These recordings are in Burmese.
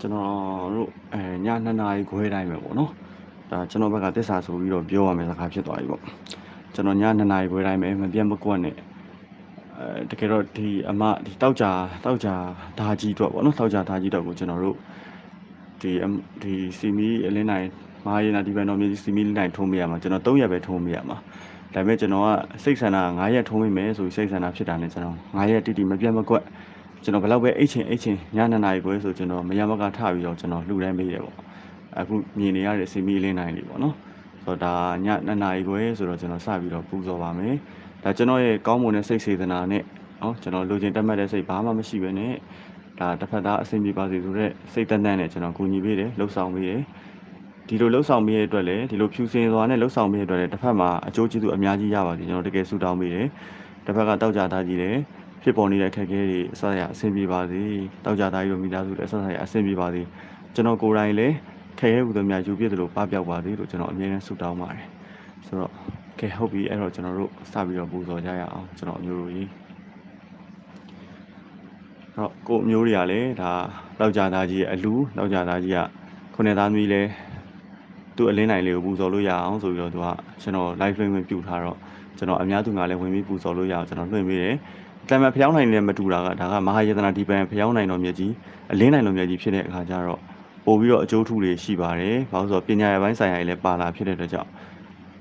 ကျွန်တော်တို့အဲည2နာရီခွဲတိုင်းပဲပေါ့နော်ဒါကျွန်တော်ဘက်ကတစ္ဆာဆိုပြီးတော့ပြောရမယ်စကားဖြစ်သွားပြီပေါ့ကျွန်တော်ည2နာရီခွဲတိုင်းပဲမပြတ်မကွက်နဲ့အဲတကယ်တော့ဒီအမဒီတောက်ကြတောက်ကြဓာကြီးတော့ပေါ့နော်တောက်ကြဓာကြီးတော့ကိုကျွန်တော်တို့ဒီအမဒီစီမီအလင်းနိုင်မာရီနာဒီဘန်တော်မြေစီမီလင်းနိုင်ထုံးပေးရမှာကျွန်တော်3ရက်ပဲထုံးပေးရမှာဒါပေမဲ့ကျွန်တော်ကစိတ်ဆန္ဒ9ရက်ထုံးပေးမယ်ဆိုပြီးစိတ်ဆန္ဒဖြစ်တာနဲ့ကျွန်တော်9ရက်တိတိမပြတ်မကွက် ကျွန်တော်ဘယ်လောက်ပဲအိတ်ချင်အိတ်ချင်ညနေနာရီခွဲဆိုကျွန်တော်မရမကထပြီးတော့ကျွန်တော်လှူဒန်းပေးတယ်ပေါ့အခုမြင်နေရတဲ့စီမီလင်းနိုင်လေးပေါ့နော်ဆိုတော့ဒါညနေနာရီခွဲဆိုတော့ကျွန်တော်စပြီးတော့ပူဇော်ပါမယ်ဒါကျွန်တော်ရဲ့ကောင်းမွန်တဲ့စိတ်စေတနာနဲ့နော်ကျွန်တော်လူချင်းတက်မှတ်တဲ့စိတ်ဘာမှမရှိဘဲနဲ့ဒါတစ်ဖက်သားအဆင်ပြေပါစေဆိုတဲ့စိတ်တန်တန်နဲ့ကျွန်တော်ကူညီပေးတယ်လှုပ်ဆောင်ပေးတယ်ဒီလိုလှုပ်ဆောင်ပေးရတဲ့အတွက်လည်းဒီလိုဖြူစင်စွာနဲ့လှုပ်ဆောင်ပေးရတဲ့အတွက်လည်းတစ်ဖက်မှာအကျိုးကျေးဇူးအများကြီးရပါစေကျွန်တော်တကယ်ဆုတောင်းပေးတယ်တစ်ဖက်ကတောက်ကြသားကြီးတယ် ဖြစ်ပေါ်နေတဲ့အခက်အခဲတွေအစရအဆင်ပြေပါစေတောက်ကြသားကြီးတို့မိသားစုတွေအစရအဆင်ပြေပါစေကျွန်တော်ကိုယ်တိုင်လည်းခက်ခဲဟူသည်များယူပြစ်တယ်လို့ပပျောက်ပါစေလို့ကျွန်တော်အမြဲတမ်းဆုတောင်းပါတယ်ဆိုတော့ကဲဟုတ်ပြီအဲ့တော့ကျွန်တော်တို့စပြီးတော့ပူဇော်ကြရအောင်ကျွန်တော်အမျိုးတို့ကြီးအဲ့တော့ကို့အမျိုးတွေကလည်းဒါတောက်ကြသားကြီးရဲ့အလူတောက်ကြသားကြီးကခုနှစ်သားသမီးလဲသူ့အလင်းနိုင်လေးကိုပူဇော်လို့ရအောင်ဆိုပြီးတော့သူကကျွန်တော် live stream ဝင်ပြုထားတော့ကျွန်တော်အများသူငါလည်းဝင်ပြီးပူဇော်လို့ရအောင်ကျွန်တော်လွှင့်ပေးတယ် တမန်ဖျောင်းနိုင်လည်းမတူတာကဒါကမဟာယတနာဒီပန်ဖျောင်းနိုင်တော်မြတ်ကြီးအလင်းနိုင်တော်မြတ်ကြီးဖြစ်တဲ့အခါကျတော့ပို့ပြီးတော့အကျိုးထူတွေရှိပါတယ်။ဘာလို့ဆိုတော့ပညာရေးပိုင်းဆိုင်ရာတွေလည်းပါလာဖြစ်တဲ့အတွက်ကြောင့်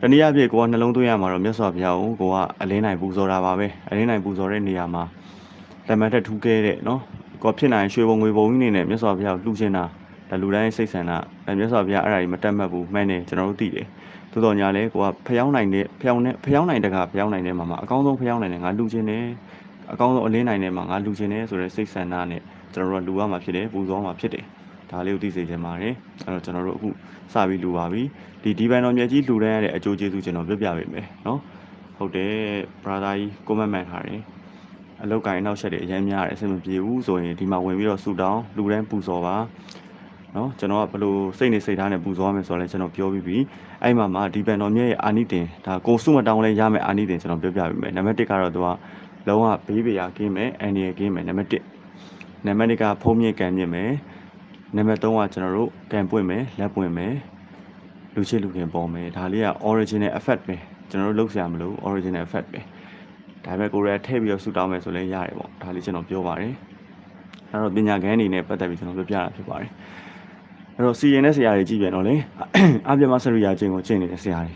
တနည်းအားဖြင့်ကိုကနှလုံးသွင်းရမှာတော့မြတ်စွာဘုရားကိုကိုကအလင်းနိုင်ပူဇော်တာပါပဲ။အလင်းနိုင်ပူဇော်တဲ့နေရာမှာတမန်တက်ထူးခဲ့တဲ့နော်။ကိုဖြစ်နိုင်ရွှေဘုံငွေဘုံကြီးနေနဲ့မြတ်စွာဘုရားကိုလှူချင်တာဒါလူတိုင်းစိတ်ဆန္ဒအဲမြတ်စွာဘုရားအဲ့ဒါကြီးမတက်မှတ်ဘူးမှန်တယ်ကျွန်တော်တို့သိတယ်။သို့တော်ညာလဲကိုကဖျောင်းနိုင်တဲ့ဖျောင်းနဲ့ဖျောင်းနိုင်တဲ့ကဖျောင်းနိုင်တဲ့မှာမှာအကောင်းဆုံးဖျောင်းနိုင်တဲ့ငါလှူချင်တယ်။ အကောင်းဆုံးအလင်းနိုင်ထဲမှာငါလူချင်းနေဆိုတဲ့စိတ်ဆန္ဒနဲ့ကျွန်တော်တို့ကလူရမှာဖြစ်တယ်ပူဇော်မှာဖြစ်တယ်ဒါလေးကိုသိစေချင်ပါတယ်အဲ့တော့ကျွန်တော်တို့အခုစပြီးလူပါပြီဒီဒီဘန်တော်မြတ်ကြီးလူတန်းရတဲ့အကျိုးကျေးဇူးကျွန်တော်ပြပြပေးမယ်နော်ဟုတ်တယ် brother ကြီးကိုမတ်မှန်ထားတယ်အလောက်ကင်နောက်ဆက်တွေအရင်များတယ်အဆင်မပြေဘူးဆိုရင်ဒီမှာဝင်ပြီးတော့ဆူတောင်းလူတန်းပူဇော်ပါနော်ကျွန်တော်ကဘယ်လိုစိတ်နေစိတ်ထားနဲ့ပူဇော်ရမယ်ဆိုတော့လည်းကျွန်တော်ပြောပြီးပြီအဲ့မှာမှာဒီဘန်တော်မြတ်ရဲ့အာနိသင်ဒါကိုစုမတောင်းလဲရမယ်အာနိသင်ကျွန်တော်ပြောပြပေးမယ်နံပါတ်1ကတော့သူက လုံးဝဘေးပရာကင်းမယ်အန်ဒီရကင်းမယ်နံပါတ်1နံပါတ်2ကဖုံးမြင့်ကံမြင့်မယ်နံပါတ်3ကကျွန်တော်တို့ကံပွင့်မယ်လက်ပွင့်မယ်လူချစ်လူခင်ပေါ်မယ်ဒါလေးက original effect ပဲကျွန်တော်တို့လုပ်ဆရာမလို့ original effect ပဲဒါပေမဲ့ကိုရီးယားထည့်ပြီးတော့ဆူတောင်းမယ်ဆိုလည်းရတယ်ပေါ့ဒါလေးကျွန်တော်ပြောပါတယ်အဲ့တော့ပညာခန်းအနေနဲ့ပတ်သက်ပြီးကျွန်တော်ပြောပြတာဖြစ်ပါတယ်အဲ့တော့စီရင်တဲ့ဆရာတွေကြည့်ပြန်တော့လေအပြမစရိယာချင်းကိုကျင့်နေတဲ့ဆရာတွေ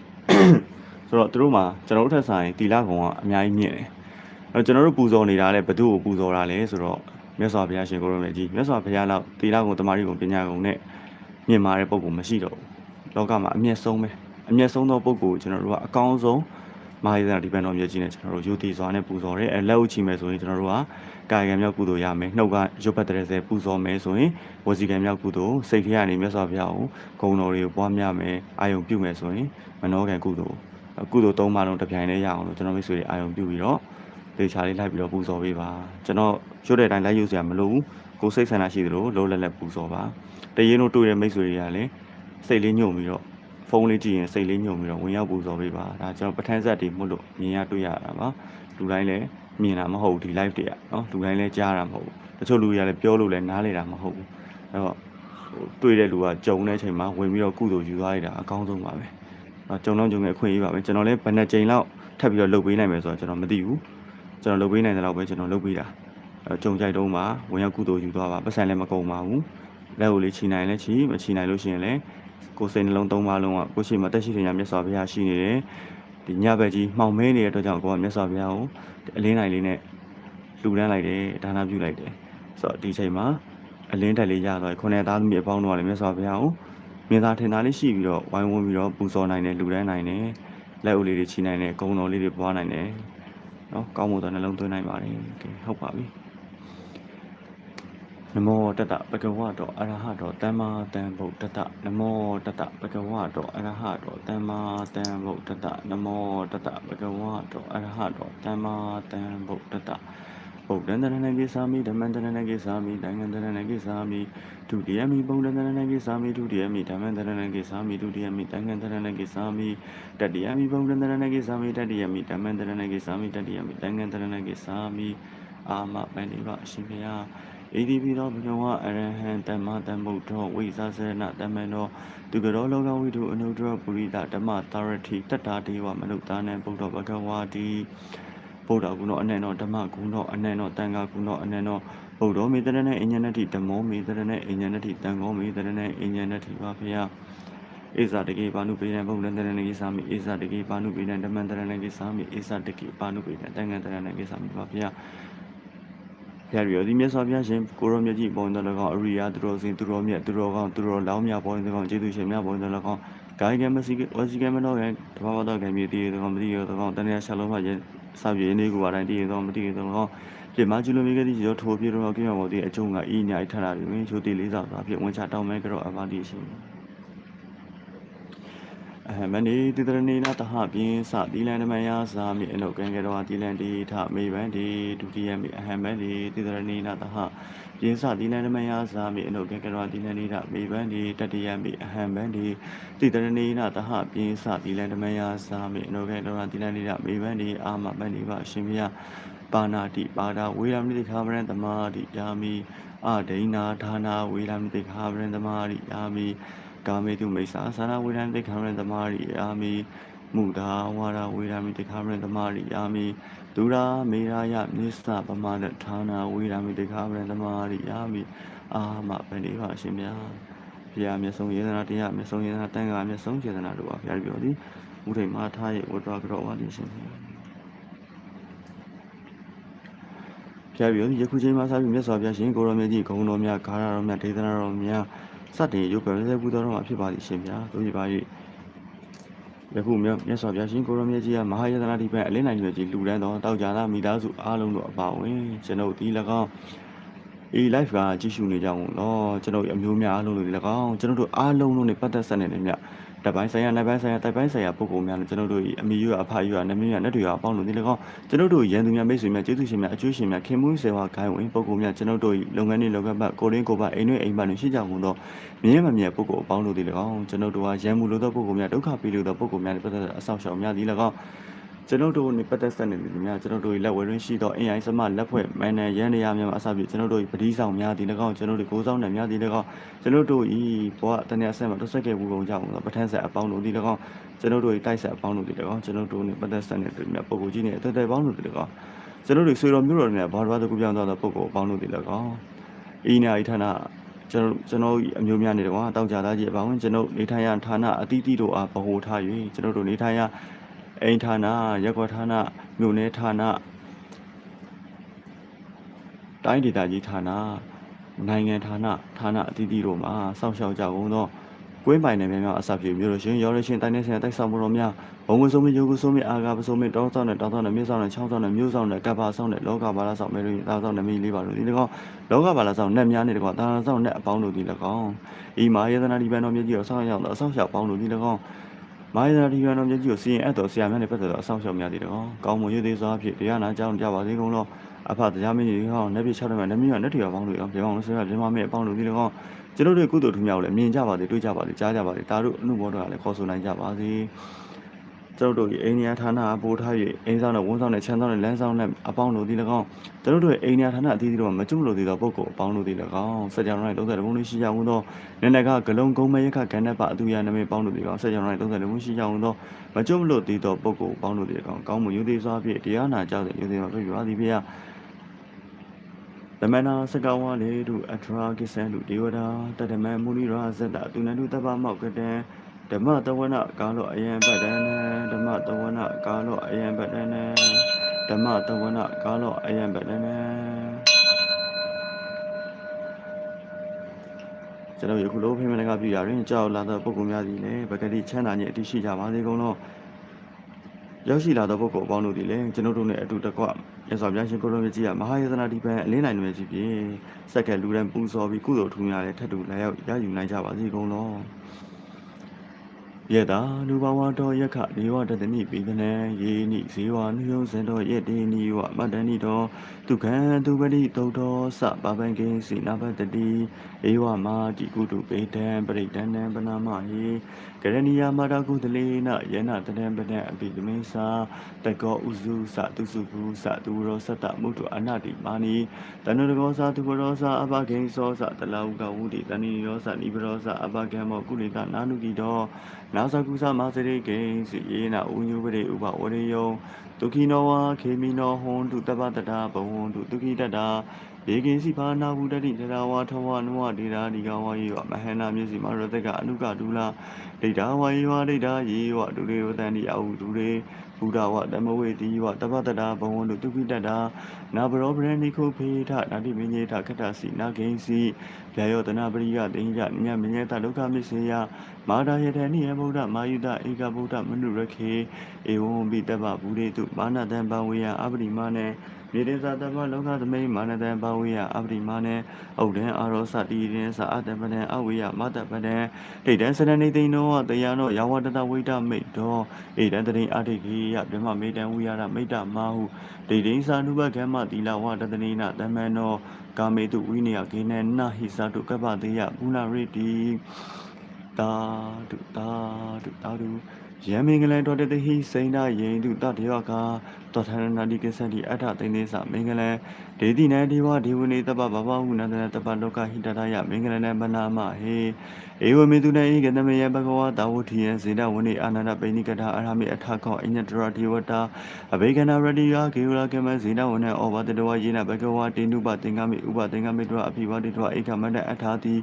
ဆိုတော့သူတို့မှာကျွန်တော်တို့ထက်ဆိုင်တီလာကောင်ကအများကြီးမြင့်တယ် အဲ့တော့ကျွန်တော်တို့ပူဇော်နေတာလည်းဘသူ့ကိုပူဇော်တာလဲဆိုတော့မြတ်စွာဘုရားရှင်ကိုရမေကြီးမြတ်စွာဘုရားလောက်သီလကုံတမာရီကုံပညာကုံနဲ့မြင့်မာတဲ့ပုဂ္ဂိုလ်မရှိတော့ဘူးလောကမှာအမျက်ဆုံးပဲအမျက်ဆုံးသောပုဂ္ဂိုလ်ကိုကျွန်တော်တို့ကအကောင်းဆုံးမာယသနာဒီပန်တော်မြတ်ကြီးနဲ့ကျွန်တော်တို့ယူတည်စွာနဲ့ပူဇော်တယ်အဲလက်ဥချီမယ်ဆိုရင်ကျွန်တော်တို့ကကာယကံမြောက်ကုသိုလ်ရမယ်နှုတ်ကရုပ်ပတ်တဲ့ဆဲပူဇော်မယ်ဆိုရင်ဝစီကံမြောက်ကုသိုလ်စိတ်ထဲကနေမြတ်စွာဘုရားကိုဂုဏ်တော်တွေကိုပွားများမယ်အာယုံပြုမယ်ဆိုရင်မနောကံကုသိုလ်ကုသိုလ်သုံးပါလုံးတစ်ပြိုင်တည်းရအောင်လို့ကျွန်တော်မိတ်ဆွေတွေအာယုံပြုပြီးတော့ ဒေချာလေးလိုက်ပြီးတော့ပူဇော်ပေးပါကျွန်တော်ရွတ်တဲ့အတိုင်းလိုက်ယူစရာမလိုဘူးကိုယ်စိတ်ဆန္ဒရှိသလိုလုံးလက်လက်ပူဇော်ပါတရင်တို့တွေ့တဲ့မိတ်ဆွေတွေကလည်းစိတ်လေးညှို့ပြီးတော့ဖုန်းလေးကြည့်ရင်စိတ်လေးညှို့ပြီးတော့ဝင်ရောက်ပူဇော်ပေးပါဒါကျွန်တော်ပဋ္ဌာန်းဆက်တွေမှုလို့မြင်ရတွေ့ရတာပါလူတိုင်းလည်းမြင်တာမဟုတ်ဘူးဒီ live တွေကနော်လူတိုင်းလည်းကြားတာမဟုတ်ဘူးတချို့လူတွေကလည်းပြောလို့လည်းနားလေတာမဟုတ်ဘူးအဲ့တော့ဟိုတွေ့တဲ့လူကကြုံတဲ့အချိန်မှာဝင်ပြီးတော့ကုသိုလ်ယူသွားရတာအကောင်းဆုံးပါပဲအဲ့ကြုံတော့ကြုံရဲ့အခွင့်အရေးပါပဲကျွန်တော်လည်းဘယ်နှကြိမ်လောက်ထပ်ပြီးတော့လုပ်ပေးနိုင်မယ်ဆိုတော့ကျွန်တော်မသိဘူး ကျွန်တော်လုပ်ပေးနိုင်တဲ့လောက်ပဲကျွန်တော်လုပ်ပေးတာအဲကြုံကြိုက်တော့မှဝင်ရောက်ကုသိုလ်ယူသွားပါပတ်စံလည်းမကုန်ပါဘူးလက်ကိုလေးချီနိုင်လဲချီမချီနိုင်လို့ရှိရင်လည်းကိုယ်စိတ်နှလုံးသုံးပါလုံးကကိုရှိမှတက်ရှိတဲ့ညမြတ်စွာဘုရားရှိနေတယ်ဒီညဘက်ကြီးမှောင်မဲနေတဲ့အတွက်ကြောင့်ကိုကမြတ်စွာဘုရားကိုအလင်းနိုင်လေးနဲ့လှူဒန်းလိုက်တယ်ဒါနပြုလိုက်တယ်ဆိုတော့ဒီချိန်မှာအလင်းတက်လေးရသွားခုနှစ်သားသမီးအပေါင်းတို့ကလည်းမြတ်စွာဘုရားကိုမြင်သာထင်သာလေးရှိပြီးတော့ဝိုင်းဝန်းပြီးတော့ပူဇော်နိုင်တယ်လှူဒန်းနိုင်တယ်လက်ဦးလေးတွေချီနိုင်တယ်ဂုံတော်လေးတွေပွားနိုင်တယ် နော်ကောင်းမှုသောနှလုံးသွင်းနိုင်ပါတယ်ကဲဟုတ်ပါပြီနမောတတပကဝတောအရဟတောတမ္မာတံဗုဒ္ဓတနမောတတပကဝတောအရဟတောတမ္မာတံဗုဒ္ဓတနမောတတပကဝတောအရဟတောတမ္မာတံဗုဒ္ဓတ ဗုဒ္ဓံတရဏဂိသာမိဓမ္မံတရဏဂိသာမိတံဃံတရဏဂိသာမိဒုတိယမိဗုဒ္ဓံတရဏဂိသာမိဒုတိယမိဓမ္မံတရဏဂိသာမိဒုတိယမိတံဃံတရဏဂိသာမိတတိယမိဘုံတန္တရဏဂိသာမိတတိယမိဓမ္မန္တရဏဂိသာမိတတိယမိတန်ငန္တရဏဂိသာမိအာမပန္တိဘအရှင်ဘုရားဣတိပိသောဘဂဝါအရဟံတမ္မာတမ္ဗုဒ္ဓောဝိသသရဏတမ္မနောသူကရောလောကဝိတုအနုတ္တရပုရိသဓမ္မတာရတိတတ္တာဒေဝမနုဿာနံဗုဒ္ဓဘဂဝါတိ ဗုဒ္ဓဂုဏောအနန္တောဓမ္မဂုဏောအနန္တောတန်ခါဂုဏောအနန္တောဗုဒ္ဓောမေတရဏေအညဏတိဓမ္မောမေတရဏေအညဏတိတန်ခောမေတရဏေအညဏတိပါဖေယဧဇာတကေပါဏုပိနံဗုဒ္ဓံတရဏေသာမိဧဇာတကေပါဏုပိနံဓမ္မံတရဏေသာမိဧဇာတကေပါဏုပိနံတန်ခါတရဏေသာမိပါဖေယဖျားရီရောဒီမြတ်စွာဘုရားရှင်ကိုရောမြတ်ကြီးပေါ်တော်၎င်းအရိယာသူတော်စင်သူတော်မြတ်သူတော်ကောင်းသူတော်လောင်းမြတ်ပေါ်တော်၎င်းကျေးဇူးရှင်မြတ်ပေါ်တော်၎င်းဂိုင်းကံမစီကဝစီကံမတော်ကံတဘာဝတော်ကံမြေတီးတော်ကောင်းမတိရောတော်ကောင်းတဏှာရှလုံးမှ စာပြေနေကူပါတိုင်းတည်တော်မတိရတော်ကောင်းပြမကျူလိုမိကတိရောထိုးပြေတော်ကိမမောတိအကျုံးကအီညာထလာတွင်ချိုတိလေးစားစွာဖြင့်ဝန်ချတောင်းမဲကြောအပါတိရှင် အဟမနီတိတရဏီနာတဟပြင်းစတိလန်ဓမယသာမိအနုကံကေရောတိလန်တိထမေဗန္တိဒုတိယမိအဟမနီတိတရဏီနာတဟပြင်းစတိလန်ဓမယသာမိအနုကံကေရောတိလန်တိထမေဗန္တိတတိယမိအဟမန္တိတိတရဏီနာတဟပြင်းစတိလန်ဓမယသာမိအနုကံကေရောတိလန်တိထမေဗန္တိအာမမန္တိပါရှင်မြတ်ပါဏာတိပါဒဝေရမိတိခာဗရံသမာတိယာမိအဒိနာဌာနာဝေရမိတိခာဗရံသမာတိယာမိ ကာမေတုမိစ္ဆာသာရဝေရမိတိခာဗရံသမာတိယာမိမုဒာဝါရဝေရမိတိခာဗရံသမာတိယာမိဒုရာမေရာယမစ္စပမနဌာနာဝေရမိတိခာဗရံသမာတိယာမိအာမဗန္တိပါရှင်မြတ်ဘုရားမြတ်ဆုံးယေသနာတရားမြတ်ဆုံးယေသနာတန်ခါမြတ်ဆုံးယေသနာတို့ပါဘုရားပြောသည်ဥထိတ်မှာထားရဲ့ဝတ္တကြောဝါဒီရှင်ဘုရားဖျားပြီးယခုချိန်မှာစပြီးမြတ်စွာဘုရားရှင်ကိုရောမြတ်ကြီးဂုံတော်များဂါရတော်များဒေသနာတော်များ စတင်ရုပ်ပဲစေပူတော်တော်မှာဖြစ်ပါသည်ရှင်ဗျာတို့ပြပါ၍ယခုမြတ်မြတ်စွာဘုရားရှင်ကိုရောမြတ်ကြီးကမဟာယတနာတိပံအလင်းနိုင်ရွယ်ကြီးလူတန်းတော်တောက်ကြတာမိသားစုအားလုံးတို့အပါဝင်ကျွန်ုပ်ဒီ၎င်းအေ live ကကြည့်ရှုနေကြအောင်တော့ကျွန်တော်အမျိုးများအားလုံးတို့ဒီ၎င်းကျွန်တော်တို့အားလုံးတို့ ਨੇ ပတ်သက်ဆက်နေတယ်မြတ် တပိုင်းဆိုင်ရာနှစ်ပိုင်းဆိုင်ရာတိုက်ပိုင်းဆိုင်ရာပုံပုံများနဲ့ကျွန်တော်တို့အမိရွအဖရွနမင်းရနဲ့တွေအပေါင်းလို့ဒီ၎င်းကျွန်တော်တို့ရန်သူများမိတ်ဆွေများကျေးဇူးရှင်များအကျိုးရှင်များခင်မှုစေဝါဂိုင်းဝင်ပုံပုံများကျွန်တော်တို့လုပ်ငန်းတွေလုပ်ငန်းပတ်ကိုရင်းကိုပါအိမ်တွင်အိမ်ပတ်တွင်ရှိကြကုန်သောမြင်းမမြဲပုံပုံအပေါင်းလို့ဒီ၎င်းကျွန်တော်တို့ကရန်မှုလို့သောပုံပုံများဒုက္ခပေးလို့သောပုံပုံများနဲ့ပတ်သက်အဆောက်အအုံများဒီ၎င်း ကျွန်တော်တို့နေပတ်သက်ဆက်နေတယ်များကျွန်တော်တို့လက်ဝဲရင်းရှိသော AI စမလက်ဖွဲ့မန်နယ်ရန်နေရများအစပြုကျွန်တော်တို့ပတိဆောင်များဒီ၎င်းကျွန်တော်တို့ကိုးဆောင်နယ်များဒီ၎င်းကျွန်တော်တို့ဤဘဝတနည်းဆက်မှာတွဆက်ခဲ့ဘူးကုန်ကြအောင်ပထန်းဆက်အပေါင်းတို့ဒီ၎င်းကျွန်တော်တို့တိုက်ဆက်အပေါင်းတို့ဒီ၎င်းကျွန်တော်တို့နေပတ်သက်ဆက်နေတယ်များပုံကိုကြီးနေအတက်တက်ပေါင်းတို့ဒီ၎င်းကျွန်တော်တို့ဆွေတော်မျိုးတော်များဘာဘာတကူပြောင်းသွားသောပုံကိုအပေါင်းတို့ဒီ၎င်းဤနေရာဌာနကျွန်တော်ကျွန်တော်အမျိုးများနေတယ်ကွာတောက်ကြသားကြီးအပေါင်းကျွန်တော်နေထိုင်ရဌာနအသီးသီးတို့အားဗဟိုထား၍ကျွန်တော်တို့နေထိုင်ရ အိမ်ဌာနရက်ကွက်ဌာနမြို့နယ်ဌာနတိုင်းဒေသကြီးဌာနနိုင်ငံဌာနဌာနအသီးသီးတို့မှာစောင့်ရှောက်ကြကုန်သောကွင်းပိုင်နယ်များများအစပြုမြို့လို့ရှင်ရောလို့ရှင်တိုင်းနေဆိုင်တိုက်ဆောင်မှုတော်များဘုံဝဆုံးမယုတ်ကုဆုံးမအာဃာပဆုံးမတောင်းဆောင်နဲ့တောင်းဆောင်နဲ့မြေဆောင်နဲ့ချောင်းဆောင်နဲ့မြို့ဆောင်နဲ့ကပ္ပါဆောင်နဲ့လောကဘာလာဆောင်မဲလို့တာဆောင်နဲ့မိလေးပါလို့ဒီ၎င်းလောကဘာလာဆောင်နဲ့များနေတကောတာဆောင်နဲ့အပေါင်းတို့ဒီ၎င်းဤမာယေသနာဒီပန်တော်မြတ်ကြီးကိုဆောင်းရောက်တော့အဆောင်ရှောက်ပေါင်းတို့ဒီ၎င်း မာယာဒီရန်တော်မြတ်ကြီးကိုစီရင်အပ်တော်ဆရာများနဲ့ပတ်သက်သောအဆောင်ရှောက်များသည်တော်ကောင်းမွန်ရည်သေးစွာဖြင့်တရားနာကြောင်းကြပါစေကုန်သောအဖတရားမင်းကြီးဟောနတ်ပြည်၆တယ်မှာနတ်ပြည်ကနတ်တရားပေါင်းတို့အောင်ပြောင်းလို့ဆိုရမြန်မာမင်းအပေါင်းတို့ဒီတော်ကျွန်တော်တို့ကုသိုလ်ထူးမြောက်လည်းမြင်ကြပါစေတွေ့ကြပါစေကြားကြပါစေဒါတို့အမှုဘောတော်ကလည်းခေါ်ဆိုနိုင်ကြပါစေ ကျွန်တော်တို့အိန္ဒိယဌာနအပိုးထား၍အိမ်ဆောင်နဲ့ဝန်းဆောင်နဲ့ချမ်းဆောင်နဲ့လမ်းဆောင်နဲ့အပေါင်းတို့ဒီ၎င်းကျွန်တော်တို့အိန္ဒိယဌာနအသီးသီးတို့မကျွလို့သေးသောပုဂ္ဂိုလ်အပေါင်းတို့ဒီ၎င်းစကြဝဠာ၌30ဘုံလေးရှိကြအောင်သောနန္ဒကဂလုံးကုန်းမယခကန္နပအတူယနမေပေါင်းတို့ဒီ၎င်းစကြဝဠာ၌30ဘုံရှိကြအောင်သောမကျွလို့သေးသောပုဂ္ဂိုလ်အပေါင်းတို့ဒီ၎င်းကောင်းမှုယူသေးစွာဖြင့်တရားနာကြောက်တဲ့ယူသေးမှာဖြစ်ပါသည်ဖေယသမဏစကဝါလေတုအထရာကိစ္ဆန်တုဒေဝတာတတမမုနိရာဇတသူနန္တုတပ္ပမောက်ကတံ ဓမ္မတဝနာကာလောအယံပတ္တနံဓမ္မတဝနာကာလောအယံပတ္တနံဓမ္မတဝနာကာလောအယံပတ္တနံကျွန်တော်ယခုလိုဖိမနကပြရာတွင်ကြောက်လာသောပုဂ္ဂိုလ်များသည်လည်းဗကတိချမ်းသာခြင်းအတိရှိကြပါစေကုန်သောရောက်ရှိလာသောပုဂ္ဂိုလ်အပေါင်းတို့သည်လည်းကျွန်တော်တို့နဲ့အတူတကွရသော်ဗျာရှင်ကိုလိုမြကြီးကမဟာယသနာဒီပံအလင်းနိုင်လွယ်ကြီးဖြင့်စက္ကလူရန်ပူဇော်ပြီးကုသိုလ်ထူများလည်းထပ်တူလာရောက်ရယူနိုင်ကြပါစေကုန်သော ယက်တာလူဘဝတော်ယက္ခဒေဝတတနိပေဒနံယေနိဇေဝနုယုံစံတော်ယက်တေနိဝမတ္တနိတော်ဒုက္ခံဒုပတိတုတ်တော်စပပံကိစေနာဘတတိဧဝမာတိကုတုပေတံပရိဒဏံပနာမဟိကရဏီယမာတာကုသလေနယနတတံပဒံအပိကမေသာတကောဥစုစတုစုကုစတုရောစတမုတုအနတိမာနိတဏ္ဍကောသာသူပရောသာအဘဂိသောသတလဟုကဝုတိတဏိရောသနိပရောသအဘဂံမောကုလိကနာနုကိတောနာသကုသမသရိကိစီယေနဥညုပရိဥပဝရိယံဒုက္ခိနောဝါခေမိနောဟွန်တုတပ္ပတတာဘဝန္တုဒုက္ခိတတာ ယေကိစီဘာနာဝုတတိတရာဝါထဝနဝဒေရာဒီကဝါယေဝမဟန္နာမျက်စိမရတကအနုကဒုလာဒိဋ္ဌဝါယေဝဒိဋ္ဌယေဝဒုရေဝတန်တိအဟုဒုရေဘုဒ္ဓဝတမဝေတိဝတပ္ပတတာဘဝန္တုဒုက္ခိတတာနာဘရောပရဏိခုဖေထနာတိမင်းညေထခတ္တစီနာဂိဉ္စီဗျာယောတနာပရိယတိညညမညေတဒုက္ခမစ္ဆေယမာဒယတနိယဗုဒ္ဓမာယုတဧကဗုဒ္ဓမနုရခေဧဝံဘိတဗ္ဗဘူရေတုမာနတံဘဝေယအပရိမာနေ မြေတေသတ္တဗလောကသမိမာနတံဘဝေယအပရိမာနေဩဒံအာရောစတိရင်သအတ္တပဒံအဝေယမတ္တပဒံဒိဋ္ဌံစရဏိသိဏောတယနောယဝတတဝိတမိတ်တောဣဒံတရိအဋ္ဌိကိယဗြဟ္မမေတံဝိရဒမိတ္တမာဟုဒိဋ္ဌိသာနုဘကမ္မသီလဝတတနေနတမနောကာမေတုဝိနယကေနနဟိသတုကပ္ပတေယပုဏ္ဏရိတိတာဒုတာဒုတာဒု ယံမင်္ဂလံတော်တတိဟိစိန်ဒယိန်တုတတေဝကာတောထရဏတိကိစ္စတိအထသိနေသမင်္ဂလံဒေတိနံဒီဝဒေဝနေတပ္ပဘဘဟုနန္ဒနတပ္ပလောကဟိတတယမင်္ဂလံနမနာမဟေဧဝမေတုနဧကတမယဘဂဝတာဝတိယံဇေဒဝနေအာနန္ဒပိဏိကထာအရဟမိအထခောအညတရဒေဝတာအဘေကနာရတိယကေဝရကမဇေဒဝနေဩဘာတတဝယေနဘဂဝတေနုပသင်္ကမိဥပသင်္ကမိတဝအភិဝတိတဝဧကမန္တအထာတိ